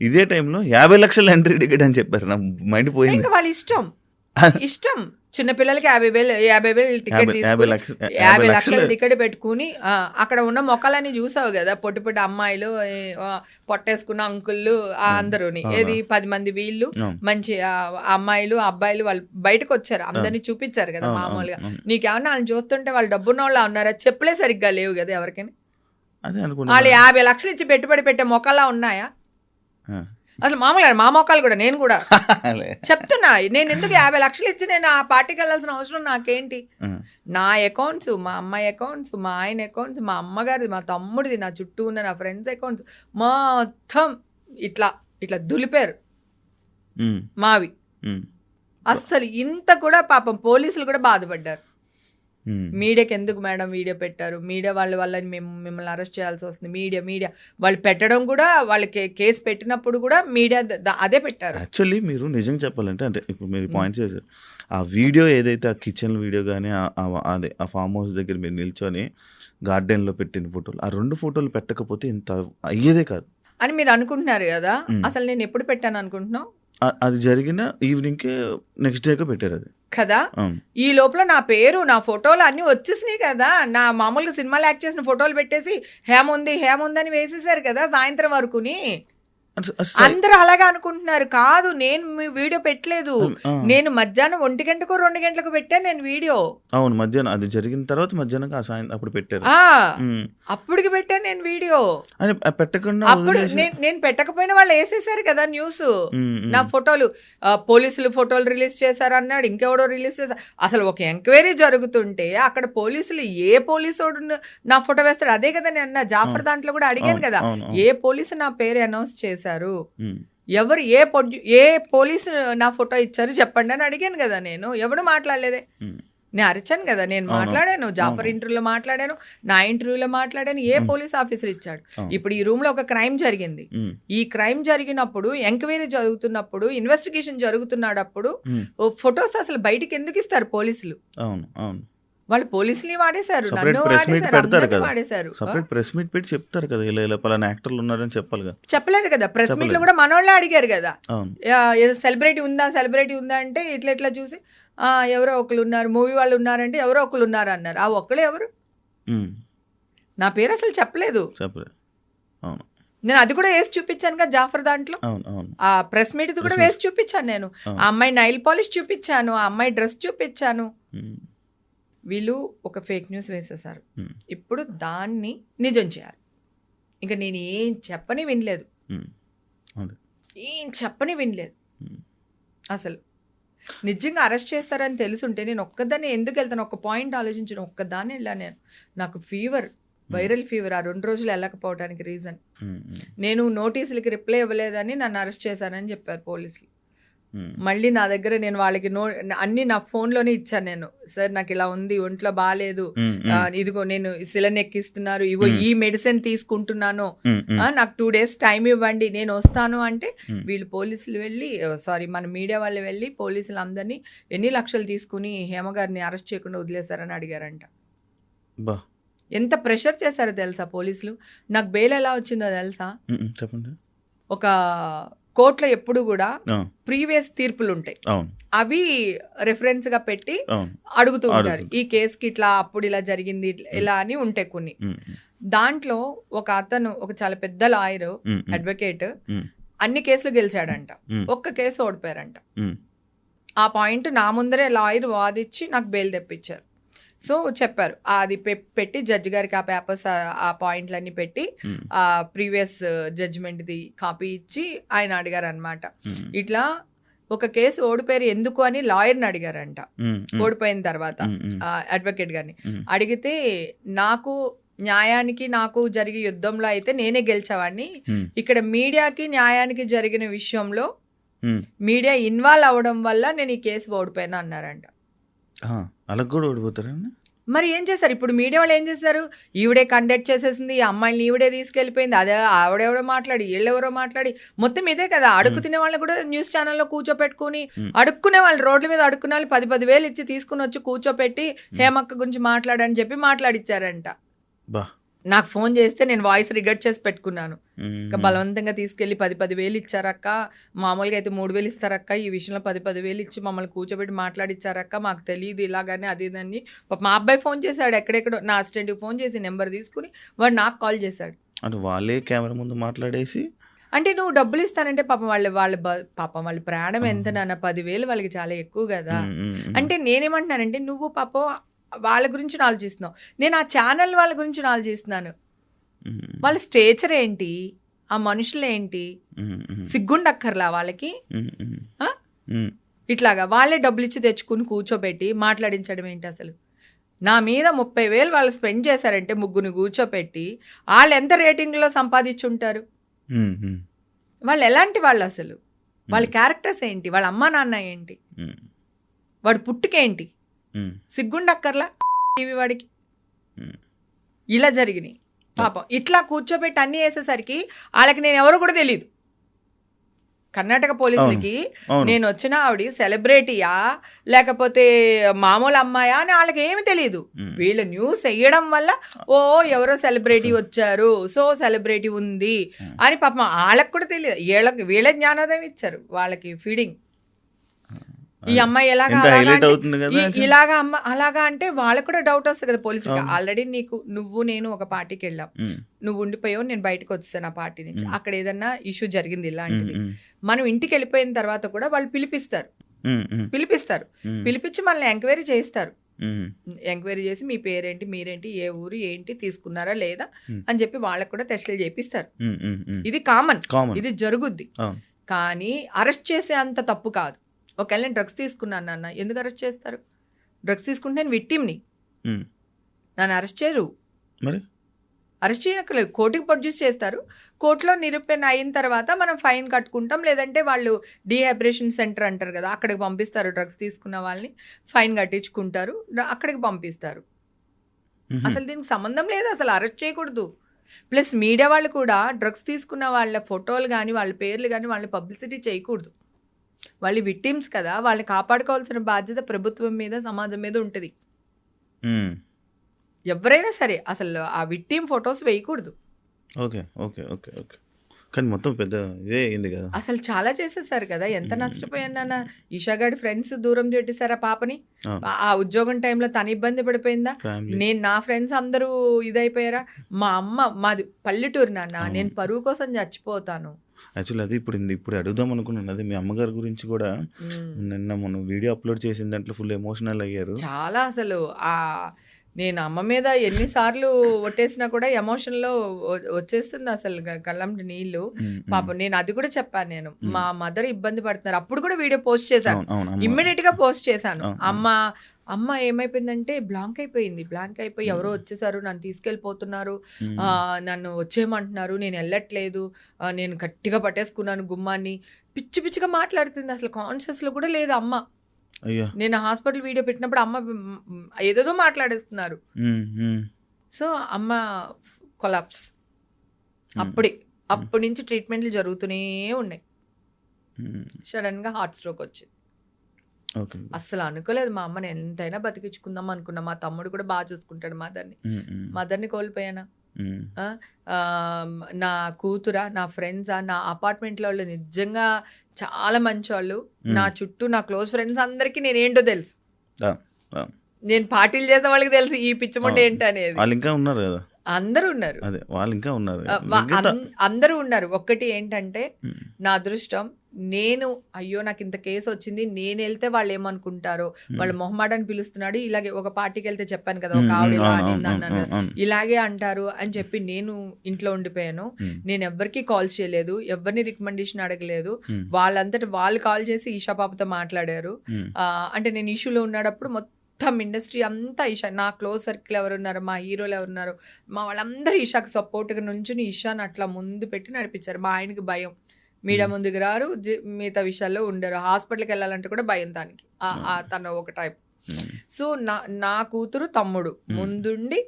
ఇదే టైంలో యాభై లక్షల ఎంట్రీ టికెట్ అని చెప్పారు. నా మైండ్ పోయింది. ఇంకా వాళ్ళ ఇష్టం. ఇష్టం. చిన్న పిల్లలకి యాభై వేలు యాభై వేలు టికెట్ యాభై యాభై తీసుకుని లక్ష యాభై లక్షల. టికెట్ పెట్టుకుని ఆ, అక్కడ ఉన్న మొక్కలన్నీ చూసావు కదా పొట్టి పొట్టి అమ్మాయిలు ఏ, ఆ, పొట్టేసుకున్న అంకుళ్ళు ఆ అందరూని. అవునా. ఏది పది మంది వీళ్ళు మంచి ఆ, అమ్మాయిలు అబ్బాయిలు వాళ్ళు బయటకు వచ్చారు. అందరినీ చూపించారు కదా మామూలుగా. నీకేమన్నా వాళ్ళని చూస్తుంటే వాళ్ళు డబ్బున్న వాళ్ళ ఉన్నారా? చెప్పులే సరిగ్గా లేవు కదా ఎవరికైనా. అదే వాళ్ళు యాభై లక్షలు ఇచ్చి పెట్టుబడి పెట్టే మొక్కలా ఉన్నాయా. అసలు మామూలుగా మా మొక్కలు కూడా నేను కూడా. చెప్తున్నా నేను ఎందుకు యాభై లక్షలు ఇచ్చి నేను ఆ పార్టీకి వెళ్ళాల్సిన అవసరం నాకేంటి. నా అకౌంట్స్ మా అమ్మాయి అకౌంట్స్ మా ఆయన అకౌంట్స్ మా అమ్మగారిది మా తమ్ముడిది నా చుట్టూ ఉన్న నా ఫ్రెండ్స్ అకౌంట్స్ మొత్తం ఇట్లా ఇట్లా దులిపారు. మావి. అస్సలు ఇంత కూడా పాపం పోలీసులు కూడా బాధపడ్డారు. మీడియాకి ఎందుకు మేడం వీడియో పెట్టారు? మీడియా వాళ్ళ వల్ల మేము మిమ్మల్ని అరెస్ట్ చేయాల్సి వస్తుంది. Media media. వాళ్ళు పెట్టడం కూడా వాళ్ళకి కేసు పెట్టినప్పుడు కూడా మీడియా అదే పెట్టారు. యాక్చువల్లీ మీరు నిజం చెప్పాలంటే అంటే ఇప్పుడు మీరు పాయింట్ చేశారు. ఆ వీడియో ఏదైతే ఆ కిచెన్ వీడియో కానీ అదే ఆ ఫామ్ హౌస్ దగ్గర మీరు నిల్చొని గార్డెన్లో పెట్టిన ఫోటోలు ఆ రెండు ఫోటోలు పెట్టకపోతే ఇంత అయ్యేదే కాదు. అని మీరు అనుకుంటున్నారు కదా? మ్. అసలు నేను ఎప్పుడు పెట్టాను అనుకుంటున్నావు? అది జరిగిన ఈవినింగ్కే నెక్స్ట్ డేకే పెట్టారు అది. కదా. ఈ లోపల నా పేరు నా ఫోటోలు అన్ని వచ్చేసినాయి కదా. నా మామూలుగా సినిమాలు యాక్ట్ చేసిన ఫోటోలు పెట్టేసి హేముంది హేముంది అని వేసేసారు కదా సాయంత్రం వరకుని. అందరూ అలాగే అనుకుంటున్నారు. కాదు నేను మీ వీడియో పెట్టలేదు. నేను మధ్యాహ్నం ఒంటి గంటకు రెండు గంటలకు పెట్టాను నేను వీడియో. అవును మధ్యాహ్నం అది జరిగిన తర్వాత మధ్యాహ్నం ఆ సాయం అప్పుడు పెట్టారు. అప్పటికి పెట్టాను నేను వీడియో. పెట్టకుండా అప్పుడు నేను నేను పెట్టకపోయినా వాళ్ళు వేసేసారు కదా న్యూస్. నా ఫోటోలు పోలీసులు ఫోటోలు రిలీజ్ చేశారు అన్నాడు ఇంకెవడో రిలీజ్ చేశారు అసలు ఒక ఎంక్వైరీ జరుగుతుంటే అక్కడ పోలీసులు ఏ పోలీసోడు నా ఫోటో వేస్తాడు? అదే కదా నేను జాఫర్ దాంట్లో కూడా అడిగాను కదా. ఏ పోలీసు నా పేరు అనౌన్స్ చేశారు? ఉమ్. ఎవరు ఏ పొడ్యు ఏ పోలీసు నా ఫోటో ఇచ్చారు చెప్పండి అని అడిగాను కదా నేను ఎవడు మాట్లాడలేదే. నేను అరిచాను కదా నేను. మాట్లాడాను జాఫర్. ఇంటర్వ్యూలో మాట్లాడాను నా ఇంటర్వ్యూలో మాట్లాడాను ఏ. పోలీస్ ఆఫీసర్ ఇచ్చాడు. ఇప్పుడు ఈ రూమ్లో ఒక క్రైమ్ జరిగింది. ఈ క్రైమ్ జరిగినప్పుడు ఎంక్వైరీ జరుగుతున్నప్పుడు ఇన్వెస్టిగేషన్ జరుగుతున్నప్పుడు. ఫొటోస్ అసలు బయటికి ఎందుకు ఇస్తారు పోలీసులు అవును అవును వాళ్ళు పోలీసుని వాడేశారు నన్ను press meet వాడేశారు పెడతారు అందరినీ కదా. వాడేశారు. సపరేట్ ప్రెస్ మీట్ పెట్టి చెప్తారు కదా ఇలా ఇలా పలానా యాక్టర్లు ఉన్నారని చెప్పాలి కదా. చెప్పలేదు కదా ప్రెస్ మీట్లో. కూడా మనోళ్ళే అడిగారు కదా. ఏదో సెలబ్రిటీ ఉందా సెలబ్రిటీ ఉందా అంటే ఇట్లా ఇట్లా చూసి ఆ ఎవరో ఒకరు ఉన్నారు మూవీ వాళ్ళు ఉన్నారంటే ఎవరో ఒకరు ఉన్నారు అన్నారు. ఆ ఒక్కళ్ళు ఎవరు. నా పేరు అసలు చెప్పలేదు. చెప్పలేదు. అవును. నేను అది కూడా వేసి చూపించాను కదా జాఫర్ దాంట్లో? ఆ ప్రెస్ మీట్ కూడా. వేసి చూపించాను నేను. ఆ. అమ్మాయి నైల్ పాలిష్ చూపించాను ఆ అమ్మాయి డ్రెస్ చూపించాను. వీళ్ళు ఒక ఫేక్ న్యూస్ వేసేసారు. ఇప్పుడు దాన్ని నిజం చేయాలి. ఇంకా నేను ఏం చెప్పని వినలేదు. ఏం చెప్పని వినలేదు. అసలు. నిజంగా అరెస్ట్ చేస్తారని తెలుసుంటే నేను ఒక్కదాన్ని ఎందుకు వెళ్తాను? ఒక పాయింట్ ఆలోచించిన ఒక్కదాన్ని వెళ్ళాను నేను. నాకు ఫీవర్ వైరల్ ఫీవర్ ఆ రెండు రోజులు వెళ్ళకపోవడానికి రీజన్. నేను నోటీసులకి రిప్లై ఇవ్వలేదని నన్ను అరెస్ట్ చేశానని చెప్పారు పోలీసులు. మళ్ళీ నా దగ్గర నేను వాళ్ళకి నో అన్ని నా ఫోన్లోనే ఇచ్చాను నేను సార్ నాకు ఇలా ఉంది ఒంట్లో బాగాలేదు. ఆ, ఉమ్. ఇదిగో నేను సిలన్ ఎక్కిస్తున్నారు ఇగో. ఈ మెడిసిన్ తీసుకుంటున్నాను నాకు టూ డేస్ టైం ఇవ్వండి నేను వస్తాను అంటే. వీళ్ళు పోలీసులు వెళ్ళి సారీ మన మీడియా వాళ్ళు వెళ్ళి పోలీసులు అందరినీ ఎన్ని లక్షలు తీసుకుని హేమ గారిని అరెస్ట్ చేయకుండా వదిలేశారని అడిగారంట బా ఎంత ప్రెషర్ చేశారో తెలుసా పోలీసులు నాకు బెయిల్ ఎలా వచ్చిందో తెలుసా. చెప్పండి ఒక కోర్టులో ఎప్పుడు కూడా ప్రీవియస్ తీర్పులు ఉంటాయి అవి రెఫరెన్స్గా పెట్టి అడుగుతూ ఉంటారు. ఈ కేసుకి ఇట్లా అప్పుడు ఇలా జరిగింది ఇలా అని ఉంటాయి కొన్ని. దాంట్లో ఒక అతను ఒక చాలా పెద్ద లాయర్. అడ్వకేట్. అన్ని కేసులు గెలిచాడంట. ఒక్క కేసు ఓడిపోయారంట. ఆ పాయింట్ నా ముందరే లాయర్ వాదిచ్చి నాకు బెయిల్ తెప్పించారు సో చెప్పారు అది పెట్టి జడ్జి గారికి ఆ పేపర్స్ ఆ పాయింట్లన్నీ పెట్టి. ఆ ప్రీవియస్ జడ్జిమెంట్ది కాపీ ఇచ్చి ఆయన అడిగారు అనమాట. ఇట్లా ఒక కేసు ఓడిపోయారు ఎందుకు అని లాయర్ని అడిగారంట. ఓడిపోయిన తర్వాత. అడ్వకేట్ గారిని. అడిగితే నాకు న్యాయానికి నాకు జరిగే యుద్ధంలో అయితే నేనే గెలిచేవాడిని. ఇక్కడ మీడియాకి న్యాయానికి జరిగిన విషయంలో. మీడియా ఇన్వాల్వ్ అవ్వడం వల్ల నేను ఈ కేసు ఓడిపోయినా అన్నారంట అలా కూడా ఓడిపోతారండి మరి ఏం చేస్తారు? ఇప్పుడు మీడియా వాళ్ళు ఏం చేస్తారు? ఈవిడే కండక్ట్ చేసేసింది ఈ అమ్మాయిని ఈవిడే తీసుకెళ్ళిపోయింది అదే ఆవిడెవరో మాట్లాడి వీళ్ళెవరో మాట్లాడి మొత్తం ఇదే కదా. అడుగు తినే వాళ్ళు కూడా న్యూస్ ఛానల్లో కూర్చోపెట్టుకుని. అడుక్కునే వాళ్ళు రోడ్ల మీద అడుక్కునే వాళ్ళు పది పది వేలు ఇచ్చి తీసుకుని వచ్చి కూర్చోపెట్టి హేమక్క గురించి మాట్లాడని చెప్పి మాట్లాడిచ్చారంట. బా. నాకు ఫోన్ చేస్తే నేను వాయిస్ రికార్డ్ చేసి పెట్టుకున్నాను. ఇంకా బలవంతంగా తీసుకెళ్ళి పది పది వేలు ఇచ్చారక్క. మామూలుగా అయితే మూడు వేలు ఇస్తారక్క. ఈ విషయంలో పది పది వేలు ఇచ్చి మమ్మల్ని కూర్చోబెట్టి మాట్లాడిచ్చారక్క. మాకు తెలియదు ఇలాగని అది ఇదని. మా అబ్బాయి ఫోన్ చేశాడు ఎక్కడెక్కడో. నా అసిస్టెంట్కి ఫోన్ చేసి నెంబర్ తీసుకుని వాడు నాకు కాల్ చేశాడు. అంటే వాళ్ళే కెమెరా ముందు మాట్లాడేసి? అంటే నువ్వు డబ్బులు ఇస్తానంటే పాపం వాళ్ళ వాళ్ళ పాపం వాళ్ళ ప్రాణం ఎంత నాన్న? పదివేలు వాళ్ళకి చాలా ఎక్కువ కదా. అంటే నేనేమంటున్నానంటే నువ్వు పాపం వాళ్ళ గురించి ఆలోచిస్తున్నావు నేను ఆ ఛానల్ వాళ్ళ గురించి ఆలోచిస్తున్నాను వాళ్ళ స్టేచర్ ఏంటి? ఆ మనుషులు ఏంటి? సిగ్గుండక్కర్లా వాళ్ళకి? ఇట్లాగా వాళ్ళే డబ్బులు ఇచ్చి తెచ్చుకుని కూర్చోబెట్టి మాట్లాడించడం ఏంటి అసలు? నా మీద ముప్పై వేలు వాళ్ళు స్పెండ్ చేశారంటే ముగ్గురిని కూర్చోపెట్టి వాళ్ళు ఎంత రేటింగ్లో సంపాదించుంటారు? వాళ్ళు ఎలాంటి వాళ్ళు అసలు? వాళ్ళ క్యారెక్టర్స్ ఏంటి? వాళ్ళ అమ్మా నాన్న ఏంటి? వాడు పుట్టుకేంటి? సిగ్గుండక్కర్లా టీవీ వాడికి. ఇలా జరిగినాయి. పాపం. ఇట్లా కూర్చోబెట్టి అన్నీ వేసేసరికి వాళ్ళకి నేను ఎవరో కూడా తెలియదు కర్ణాటక పోలీసులకి నేను వచ్చిన ఆవిడ సెలబ్రిటీయా లేకపోతే మామూలు అమ్మాయా అని వాళ్ళకి ఏమి తెలియదు వీళ్ళు న్యూస్ వేయడం వల్ల ఓ ఎవరో సెలబ్రిటీ వచ్చారు సో సెలబ్రిటీ ఉంది. అని పాపం వాళ్ళకి కూడా తెలియదు వీళ్ళకి వీళ్ళ జ్ఞానోదయం ఇచ్చారు. వాళ్ళకి ఫీడింగ్. ఈ అమ్మాయి ఎలాగా ఇలాగా అమ్మ అలాగా అంటే వాళ్ళకు కూడా డౌట్ వస్తుంది కదా పోలీసుకి. ఆల్రెడీ నీకు నువ్వు నేను ఒక పార్టీకి వెళ్ళాం. నువ్వు ఉండిపోయావు నేను బయటకు వచ్చేసాను ఆ పార్టీ నుంచి. అక్కడ ఏదన్నా ఇష్యూ జరిగింది ఇలాంటిది. మనం ఇంటికి వెళ్ళిపోయిన తర్వాత కూడా వాళ్ళు పిలిపిస్తారు. పిలిపిస్తారు. పిలిపించి మనల్ని ఎంక్వైరీ చేస్తారు ఎంక్వైరీ చేసి మీ పేరేంటి మీరేంటి ఏ ఊరు ఏంటి తీసుకున్నారా లేదా. అని చెప్పి వాళ్ళకు కూడా టెస్టులు చేపిస్తారు. ఇది కామన్. ఇది జరుగుద్ది. కానీ అరెస్ట్ చేసే అంత తప్పు కాదు. ఒకవేళ నేను డ్రగ్స్ తీసుకున్నాను నాన్న. ఎందుకు అరెస్ట్ చేస్తారు? డ్రగ్స్ తీసుకుంటే నేను విట్టిమ్ని ఉమ్, నన్ను అరెస్ట్ చేయరు. మరి? అరెస్ట్ చేయనక్కర్లేదు. కోర్టుకి ప్రొడ్యూస్ చేస్తారు. కోర్టులో నిరూపణ అయిన తర్వాత మనం ఫైన్ కట్టుకుంటాం. లేదంటే వాళ్ళు డీహైబ్రేషన్ సెంటర్ అంటారు కదా అక్కడికి పంపిస్తారు డ్రగ్స్ తీసుకున్న వాళ్ళని. ఫైన్ కట్టించుకుంటారు. అక్కడికి పంపిస్తారు. అసలు దీనికి సంబంధం లేదు. అసలు అరెస్ట్ చేయకూడదు. ప్లస్ మీడియా వాళ్ళు కూడా డ్రగ్స్ తీసుకున్న వాళ్ళ ఫోటోలు కానీ వాళ్ళ పేర్లు కానీ వాళ్ళని పబ్లిసిటీ చేయకూడదు. వాళ్ళు విక్టిమ్స్ కదా వాళ్ళని కాపాడుకోవాల్సిన బాధ్యత ప్రభుత్వం మీద సమాజం మీద ఉంటుంది. ఎవరైనా సరే అసలు ఆ విక్టిమ్ ఫొటోస్ వేయకూడదు. Okay okay okay okay. కానీ మొత్తం పెద్ద ఇదే అయింది కదా. అసలు చాలా చేసేసారు కదా ఎంత. నష్టపోయాను నాన్న. ఈషా గారి ఫ్రెండ్స్ దూరం పెట్టేశారా పాపని? అవును. ఆ- ఆ ఉద్యోగం టైంలో తను ఇబ్బంది పడిపోయిందా? నేను నా ఫ్రెండ్స్ అందరూ ఇదైపోయారా? మా అమ్మ మాది పల్లెటూరు నాన్న. నేను పరువు కోసం చచ్చిపోతాను. యాక్చువల్లీ అది ఇప్పుడు ఇంది- ఇప్పుడు అడుగుదాం అనుకున్నాను అది మీ అమ్మగారి గురించి కూడా. నిన్న మనం వీడియో అప్లోడ్ చేసిన దాంట్లో ఫుల్ ఎమోషనల్ అయ్యారు చాలా అసలు ఆ నేను అమ్మ మీద ఎన్నిసార్లు ఒట్టేసినా కూడా ఎమోషన్లో వచ్చేస్తుంది అసలు కళ్ళంటి ఉమ్. పాపం నేను అది కూడా చెప్పాను నేను. మా మదర్ ఇబ్బంది పడుతున్నారు అప్పుడు కూడా వీడియో పోస్ట్ చేశాను. ఇమ్మీడియట్గా పోస్ట్ చేశాను. అమ్మ అమ్మ ఏమైపోయిందంటే బ్లాంక్ అయిపోయింది. బ్లాంక్ అయిపోయి ఎవరో. వచ్చేసారు నన్ను తీసుకెళ్ళిపోతున్నారు. నన్ను వచ్చేయమంటున్నారు. నేను వెళ్ళట్లేదు. నేను గట్టిగా పట్టేసుకున్నాను గుమ్మాన్ని. పిచ్చి పిచ్చిగా మాట్లాడుతుంది. అసలు కాన్షియస్లో కూడా లేదు అమ్మ. నేను హాస్పిటల్ వీడియో పెట్టినప్పుడు అమ్మ ఏదేదో మాట్లాడేస్తున్నారు. సో అమ్మ కొలాప్స్ అప్పుడే. అప్పటి నుంచి ట్రీట్మెంట్లు జరుగుతూనే ఉన్నాయి. ఉమ్, సడన్గా హార్ట్ స్ట్రోక్ వచ్చింది. అస్సలు అనుకోలేదు మా అమ్మని ఎంతైనా బతికించుకుందాం అనుకున్నా. మా తమ్ముడు కూడా బాగా చూసుకుంటాడు మదర్ని. మదర్ని కోల్పోయానా? నా కూతురా నా ఫ్రెండ్సా నా అపార్ట్మెంట్లో వాళ్ళు నిజంగా చాలా మంచి వాళ్ళు నా చుట్టూ నా క్లోజ్ ఫ్రెండ్స్ అందరికీ నేనేంటో తెలుసు. నేను పార్టీలు చేసే వాళ్ళకి తెలుసు ఈ పిచ్చముండ. ఏంటి అనేది వాళ్ళు ఇంకా ఉన్నారు కదా? అందరూ ఉన్నారు. అదే వాళ్ళు ఇంకా ఉన్నారు. అందరూ ఉన్నారు. ఒక్కటి ఏంటంటే నా అదృష్టం నేను అయ్యో నాకు ఇంత కేసు వచ్చింది నేను వెళ్తే వాళ్ళు ఏమనుకుంటారో వాళ్ళ మొహమాటని పిలుస్తున్నాడు ఇలాగే ఒక పార్టీకి వెళ్తే చెప్పాను కదా ఒక ఆవిడ అన్నాను. ఇలాగే అంటారు అని చెప్పి నేను ఇంట్లో ఉండిపోయాను. నేను ఎవ్వరికి కాల్ చేయలేదు ఎవరిని రికమెండేషన్ అడగలేదు. వాళ్ళంతటి వాళ్ళు కాల్ చేసి ఈషా పాపతో మాట్లాడారు. అంటే నేను ఇష్యూలో ఉన్నప్పుడు మొత్తం ఇండస్ట్రీ అంతా ఈషా నా క్లోజ్ సర్కిల్ ఎవరున్నారు మా హీరోలు ఎవరున్నారు మా వాళ్ళందరూ ఈషాకి సపోర్ట్గా నుంచుని ఈషాని అట్లా ముందు పెట్టి నడిపించారు. మా ఆయనకి భయం. మీడియా. ముందుకు రారు మిగతా విషయాల్లో ఉండరు. హాస్పిటల్కి వెళ్ళాలంటే కూడా భయం దానికి. తన ఒక టైప్. సో నా నా కూతురు తమ్ముడు. ముందుండి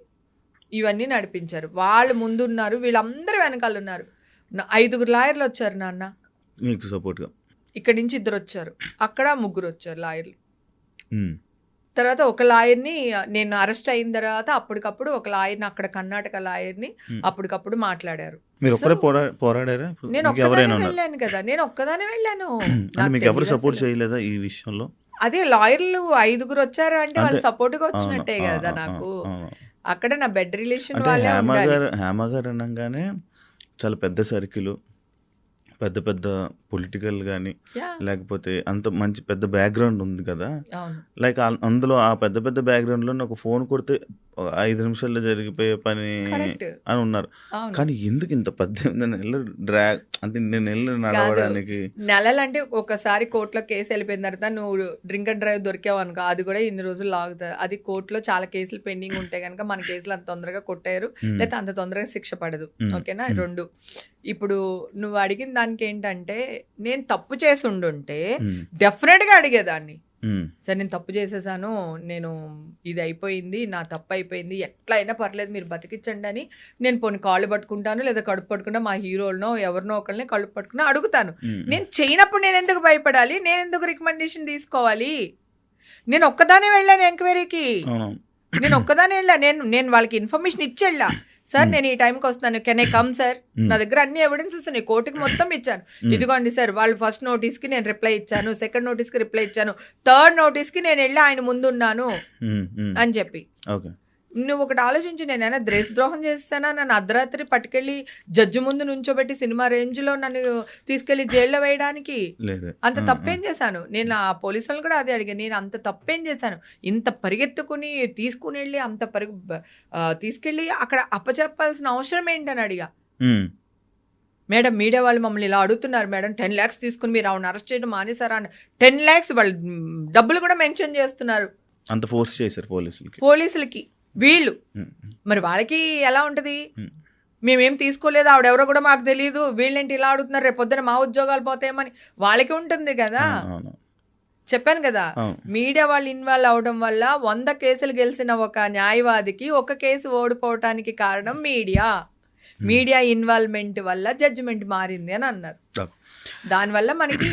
ఇవన్నీ నడిపించారు. వాళ్ళు ముందున్నారు వీళ్ళందరూ వెనకాల ఉన్నారు. ఐదుగురు లాయర్లు వచ్చారు నాన్న. మీకు సపోర్ట్గా ఇక్కడి నుంచి ఇద్దరు వచ్చారు. అక్కడ ముగ్గురు వచ్చారు లాయర్లు. తర్వాత ఒక లాయర్ని నేను అరెస్ట్ అయిన తర్వాత అప్పటికప్పుడు ఒక లాయర్ని అక్కడ కర్ణాటక లాయర్ని. అప్పటికప్పుడు మాట్లాడారు మీరు ఒక్కరే పోరాడారా నేను ఒక్కదానే వెళ్ళాను కదా నేను ఒక్కదానే వెళ్ళాను మీకు ఎవరు సపోర్ట్. చేయలేదా ఈ విషయంలో అదే లాయర్లు ఐదుగురు వచ్చారు అంటే వాళ్ళు అంతే. సపోర్ట్గా అవును, వచ్చినట్టే కదా నాకు. అక్కడ నా బెడ్ రిలేషన్ వాళ్ళే హేమ ఉండాలి గారు హేమ గారు అనగానే చాలా పెద్ద సర్కిల్ పెద్ద పెద్ద పొలిటికల్ కానీ లేకపోతే అంత మంచి పెద్ద బ్యాక్గ్రౌండ్ ఉంది కదా. లైక్ అందులో ఆ పెద్ద పెద్ద బ్యాక్గ్రౌండ్లో నాకు ఫోన్ కొడితే ఒక ఐదు నిమిషాల్లో జరిగిపోయే పని అని ఉన్నారు. కానీ ఎందుకు ఇంత పద్దెనిమిది నెలలు డ్రాగ్ అంటే నేను నెలలు నడవడానికి? నెలలు అంటే ఒకసారి కోర్టులో కేసు వెళ్ళిపోయిన తర్వాత నువ్వు డ్రింక్ అండ్ డ్రైవ్ దొరికావు అనుకో అది కూడా ఇన్ని రోజులు లాగుతుంది. అది కోర్టులో చాలా కేసులు పెండింగ్ ఉంటే కనుక మన కేసులు అంత తొందరగా కొట్టారు లేకపోతే అంత తొందరగా శిక్ష పడదు. ఓకేనా. రెండు. ఇప్పుడు నువ్వు అడిగిన దానికి ఏంటంటే నేను తప్పు చేసి ఉండుంటే డెఫినెట్గా అడిగేదాన్ని. సరే నేను తప్పు చేసేసాను నేను ఇది అయిపోయింది నా తప్పు అయిపోయింది ఎట్లా అయినా పర్లేదు మీరు బతికించండి అని నేను పోనీ కాళ్ళు పట్టుకుంటాను లేదా కడుపు పట్టుకుంటా మా హీరోలనో ఎవరినో ఒకరిని కడుపు పట్టుకున్నా అడుగుతాను. నేను చేయనప్పుడు నేను ఎందుకు భయపడాలి? నేను ఎందుకు రికమెండేషన్ తీసుకోవాలి? నేను ఒక్కదానే వెళ్ళాను ఎంక్వైరీకి. నేను ఒక్కదానే వెళ్ళా. నేను నేను వాళ్ళకి ఇన్ఫర్మేషన్ ఇచ్చి వెళ్ళా సార్ Hmm. నేను ఈ టైంకి వస్తాను కెన్ ఐ కమ్ సార్ నా దగ్గర అన్ని ఎవిడెన్సెస్ ఉన్నాయి. కోర్టుకి మొత్తం ఇచ్చాను. ఉమ్, ఇదిగోండి సార్ వాళ్ళు ఫస్ట్ నోటీస్కి నేను రిప్లై ఇచ్చాను. సెకండ్ నోటీస్కి రిప్లై ఇచ్చాను. థర్డ్ నోటీస్కి నేను వెళ్ళి ఆయన ముందున్నాను ఉమ్, ఉమ్, అని చెప్పి. ఓకే నువ్వు ఒకటి ఆలోచించి నేనైనా ద్రోహం చేస్తానా నన్ను అర్ధరాత్రి పట్టుకెళ్ళి జడ్జి ముందు నుంచోబెట్టి సినిమా రేంజ్లో నన్ను తీసుకెళ్ళి జైల్లో వేయడానికి? అంత తప్పేం చేశాను? నేను ఆ పోలీసు వాళ్ళు కూడా అదే అడిగాను. నేను అంత తప్పేం చేశాను? ఇంత పరిగెత్తుకుని తీసుకుని వెళ్ళి అంత పరుగు తీసుకెళ్ళి అక్కడ అప్పచెప్పాల్సిన అవసరం ఏంటని అడిగా. మేడం మీడియా వాళ్ళు మమ్మల్ని ఇలా అడుగుతున్నారు మేడం. టెన్ ల్యాక్స్ తీసుకుని మీరు ఆవిడ అరెస్ట్ చేయడం మానేశారా అని. టెన్ ల్యాక్స్ వాళ్ళు డబ్బులు కూడా మెన్షన్ చేస్తున్నారు. అంత ఫోర్స్ చేశారు పోలీసులకి. పోలీసులకి. వీళ్ళు. మరి వాళ్ళకి ఎలా ఉంటది? మేమేం. తీసుకోలేదు ఆవిడెవరో కూడా మాకు తెలియదు వీళ్ళేంటి ఇలా అడుగుతున్నారు రేపు పొద్దున మా ఉద్యోగాలు పోతాయేమని వాళ్ళకి ఉంటుంది కదా. చెప్పాను కదా మీడియా వాళ్ళు ఇన్వాల్వ్ అవడం వల్ల వంద కేసులు గెలిచిన ఒక న్యాయవాదికి ఒక కేసు ఓడిపోవటానికి కారణం మీడియా. మీడియా ఇన్వాల్వ్మెంట్ వల్ల జడ్జిమెంట్ మారింది అని అన్నారు. దానివల్ల మనకి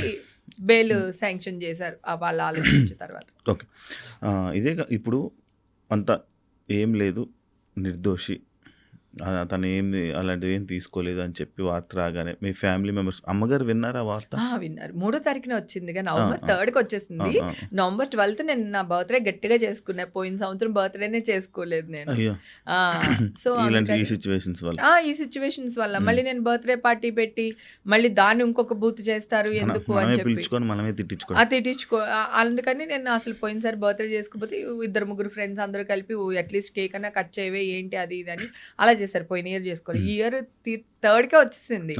బెయిల్ శాంక్షన్ చేశారు వాళ్ళు ఆలోచించిన తర్వాత. ఓకే. ఇదే ఇప్పుడు అంత ఏం లేదు నిర్దోషి. తను ఏంది అలాంటిది ఏం తీసుకోలేదు అని చెప్పి వార్త రాగానే మీ ఫ్యామిలీ మెంబర్స్ అమ్మగారు విన్నారా వార్త? విన్నారు. మూడో తారీఖున వచ్చిందిగా నవంబర్ ఆ, ఆ. థర్డ్కి వచ్చేసింది. నవంబర్ ట్వెల్త్ నేను నా బర్త్డే గట్టిగా చేసుకున్నా పోయిన సంవత్సరం బర్త్డేనే చేసుకోలేదు నేను. సో ఈ సిచ్యువేషన్స్ వల్ల. ఈ సిచ్యువేషన్స్ వల్ల. మళ్ళీ నేను బర్త్డే పార్టీ పెట్టి మళ్ళీ దాన్ని ఇంకొక బూత్ చేస్తారు ఎందుకు అని చెప్పి. మనమే తిట్టించుకో ఆ, అందుకని నేను అసలు పోయినసారి బర్త్డే చేసుకోకపోతే ఇద్దరు ముగ్గురు ఫ్రెండ్స్ అందరూ కలిపి అట్లీస్ట్ కేక్ అన్నా కట్ చేయవే ఏంటి అది ఇది అని అలా చేశారు పోయిన ఇయర్ చేసుకోవాలి. ఈ ఇయర్ థర్డ్కే వచ్చేసింది.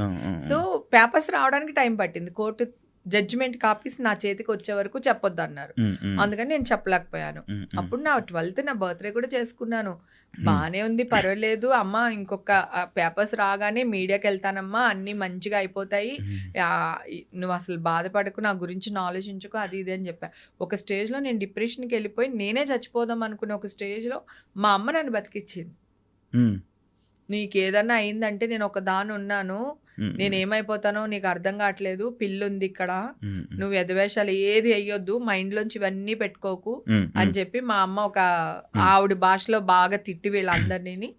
సో పేపర్స్ రావడానికి టైం పట్టింది. కోర్టు జడ్జిమెంట్ కాపీస్ నా చేతికి వచ్చే వరకు చెప్పొద్దు అన్నారు అందుకని నేను చెప్పలేకపోయాను. అప్పుడు నా ట్వెల్త్ నా బర్త్డే కూడా చేసుకున్నాను. బానే ఉంది పర్వాలేదు. అమ్మ ఇంకొక పేపర్స్ రాగానే మీడియాకి వెళ్తానమ్మా అన్ని మంచిగా అయిపోతాయి. నువ్వు అసలు బాధపడకు నా గురించి ఆలోచించుకో అది ఇది అని చెప్పా. ఒక స్టేజ్లో నేను డిప్రెషన్కి వెళ్ళిపోయి నేనే చచ్చిపోదాం అనుకునే ఒక స్టేజ్లో మా అమ్మ నన్ను బతికిచ్చింది. నీకు ఏదన్నా అయిందంటే నేను ఒక దాని ఉన్నాను. నేను ఏమైపోతానో నీకు అర్థం కావట్లేదు. పిల్లుంది ఇక్కడ. నువ్వు ఎదవేషాలు ఏది అయ్యొద్దు. మైండ్లోంచి ఇవన్నీ పెట్టుకోకు అని చెప్పి మా అమ్మ ఒక ఆవిడ భాషలో బాగా తిట్టి వీళ్ళందరినీ.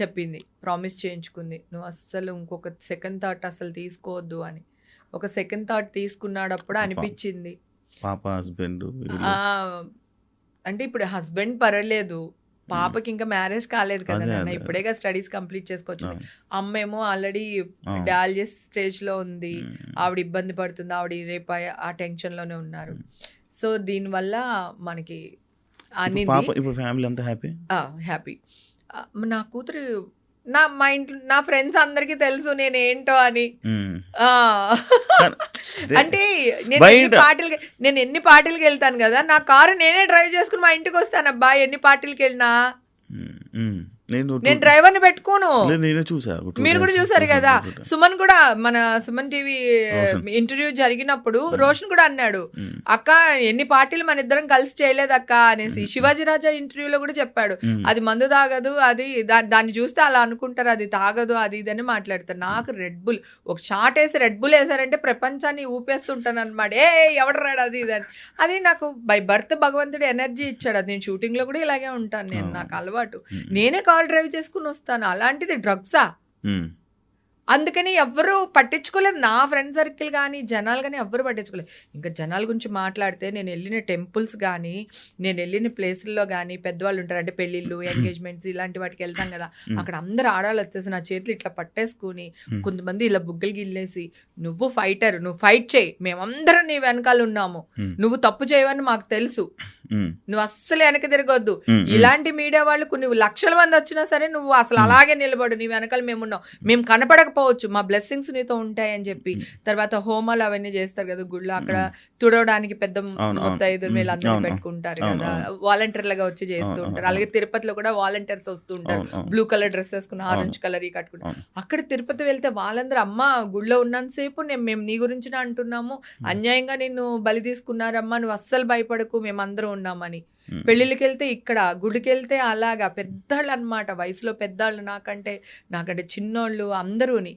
చెప్పింది. ప్రామిస్ చేయించుకుంది. నువ్వు అస్సలు ఇంకొక సెకండ్ థాట్ అసలు తీసుకోవద్దు అని. ఒక సెకండ్ థాట్ తీసుకున్నాడప్పుడు పాపం. అనిపించింది. పాప హస్బెండ్ అంటే ఇప్పుడు హస్బెండ్ పర్వాలేదు. పాపకి ఇంకా మ్యారేజ్ కాలేదు కదా నాన్న. అదే. ఇప్పుడేగా స్టడీస్ కంప్లీట్ చేసుకోవచ్చు అమ్మేమో ఆల్రెడీ డాలజీస్ స్టేజ్లో ఉంది. ఆవిడ ఇబ్బంది పడుతుంది. ఆవిడ రేపు ఆ- టెన్షన్లోనే ఉన్నారు. సో దీనివల్ల మనకి ఇప్పుడు ఫ్యామిలీ అంతా హ్యాపీ? హ్యాపీ. నా కూతురు నా మా ఇంట్లో నా ఫ్రెండ్స్ అందరికీ తెలుసు నేను ఏంటో అని ఆ. అంటే నేను ఎన్ని పార్టీలకి నేను ఎన్ని పార్టీలకి వెళ్తాను కదా నా కారు నేనే డ్రైవ్ చేసుకుని మా ఇంటికి వస్తాను అబ్బా ఎన్ని పార్టీలకి వెళ్ళినా. నేను నేను డ్రైవర్ని పెట్టుకోను. నేనే చూసా. మీరు కూడా చూసారు చూసా, కదా. సుమన్ కూడా మన సుమన్ టీవీ. ఇంటర్వ్యూ జరిగినప్పుడు రోషన్. కూడా అన్నాడు అక్క ఎన్ని పార్టీలు మన ఇద్దరం కలిసి చేయలేదు అక్క అనేసి శివాజీ రాజా ఇంటర్వ్యూలో కూడా చెప్పాడు అది మందు తాగదు అది దాన్ని చూస్తే అలా అనుకుంటారు అది తాగదు అది ఇదని మాట్లాడతారు. నాకు రెడ్ బుల్ ఒక షాట్ వేసి రెడ్ బుల్ వేసారంటే ప్రపంచాన్ని ఊపేస్తుంటాను అనమాట ఏ ఎవడు రాడు అది ఇదని అది నాకు బై బర్త్ భగవంతుడు ఎనర్జీ ఇచ్చాడు. అది నేను షూటింగ్లో కూడా ఇలాగే ఉంటాను నేను. నాకు అలవాటు. నేనే కార్ డ్రైవ్ చేసుకుని వస్తాను. అలాంటిది డ్రగ్సా? అందుకని ఎవ్వరు పట్టించుకోలేదు. నా ఫ్రెండ్ సర్కిల్ కానీ జనాలు కానీ ఎవ్వరు పట్టించుకోలేదు. ఇంకా జనాల గురించి మాట్లాడితే నేను వెళ్ళిన టెంపుల్స్ కానీ నేను వెళ్ళిన ప్లేసుల్లో కానీ పెద్దవాళ్ళు ఉంటారు. అంటే పెళ్ళిళ్ళు ఎంగేజ్మెంట్స్ ఇలాంటి వాటికి వెళ్తాం కదా. అక్కడ అందరు ఆడవాళ్ళు వచ్చేసి నా చేతులు ఇట్లా పట్టేసుకుని. కొంతమంది ఇలా బుగ్గలు గిల్లేసి నువ్వు ఫైటర్ నువ్వు ఫైట్ చేయి. మేమందరం నీ వెనకాల ఉన్నాము. నువ్వు తప్పు చేయవని మాకు తెలుసు. నువ్వు అస్సలు వెనక తిరగొద్దు. ఇలాంటి మీడియా వాళ్ళకు నువ్వు లక్షల మంది వచ్చినా సరే నువ్వు అసలు అలాగే నిలబడు. నీ వెనకాల మేము ఉన్నాం కనపడకపోవచ్చు మా బ్లెస్సింగ్స్ నీతో ఉంటాయని చెప్పి. తర్వాత హోమాలు అవన్నీ చేస్తారు కదా గుళ్ళో. అక్కడ తుడవడానికి పెద్ద అవును. వీళ్ళందరూ పెట్టుకుంటారు కదా. వాలంటీర్లుగా వచ్చి చేస్తూ ఉంటారు. అలాగే తిరుపతిలో కూడా వాలంటీర్స్ వస్తూ ఉంటారు. బ్లూ కలర్ డ్రెస్ వేసుకుని ఆరెంజ్. కలర్ ఈ కట్టుకుని. అక్కడ తిరుపతి వెళ్తే వాళ్ళందరూ అమ్మ గుళ్ళో ఉన్నంతసేపు నేను మేము నీ గురించి అంటున్నాము. అన్యాయంగా నిన్ను బలి తీసుకున్నారమ్మా నువ్వు అస్సలు భయపడకు మేమందరం ఉన్నామని. పెళ్ళిళ్ళకి వెళ్తే ఇక్కడ గుడికి వెళ్తే అలాగా పెద్దవాళ్ళు అనమాట వయసులో పెద్దవాళ్ళు నాకంటే నాకంటే చిన్నోళ్ళు అందరూని.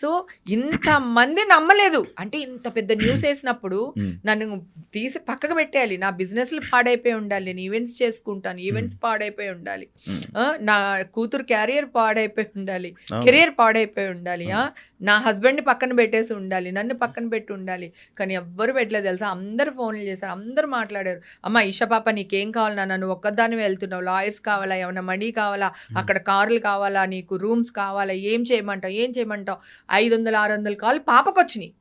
సో ఇంత మంది నమ్మలేదు. అంటే ఇంత పెద్ద న్యూస్ వేసినప్పుడు నన్ను తీసి పక్కకు పెట్టేయాలి. నా బిజినెస్లు పాడైపోయి ఉండాలి. నేను ఈవెంట్స్ చేసుకుంటాను. ఈవెంట్స్ పాడైపోయి ఉండాలి. నా కూతురు క్యారియర్ పాడైపోయి ఉండాలి. కెరియర్ పాడైపోయి ఉండాలి? నా హస్బెండ్ని పక్కన పెట్టేసి ఉండాలి. నన్ను పక్కన పెట్టి ఉండాలి. కానీ ఎవ్వరు పెట్టలేదు తెలుసా? అందరు ఫోన్లు చేశారు. అందరూ మాట్లాడారు. అమ్మ ఈషా పాప నీకేం కావాలి నాన్న? నువ్వు ఒక్కదాన్ని వెళ్తున్నావు. లాయర్స్ కావాలా? ఏమైనా మనీ కావాలా? అక్కడ కార్లు కావాలా? నీకు రూమ్స్ కావాలా? ఏం చేయమంటావు? ఏం చేయమంటావు? ఐదు వందలు ఆరు వందల కాలు పాపకు వచ్చినాయి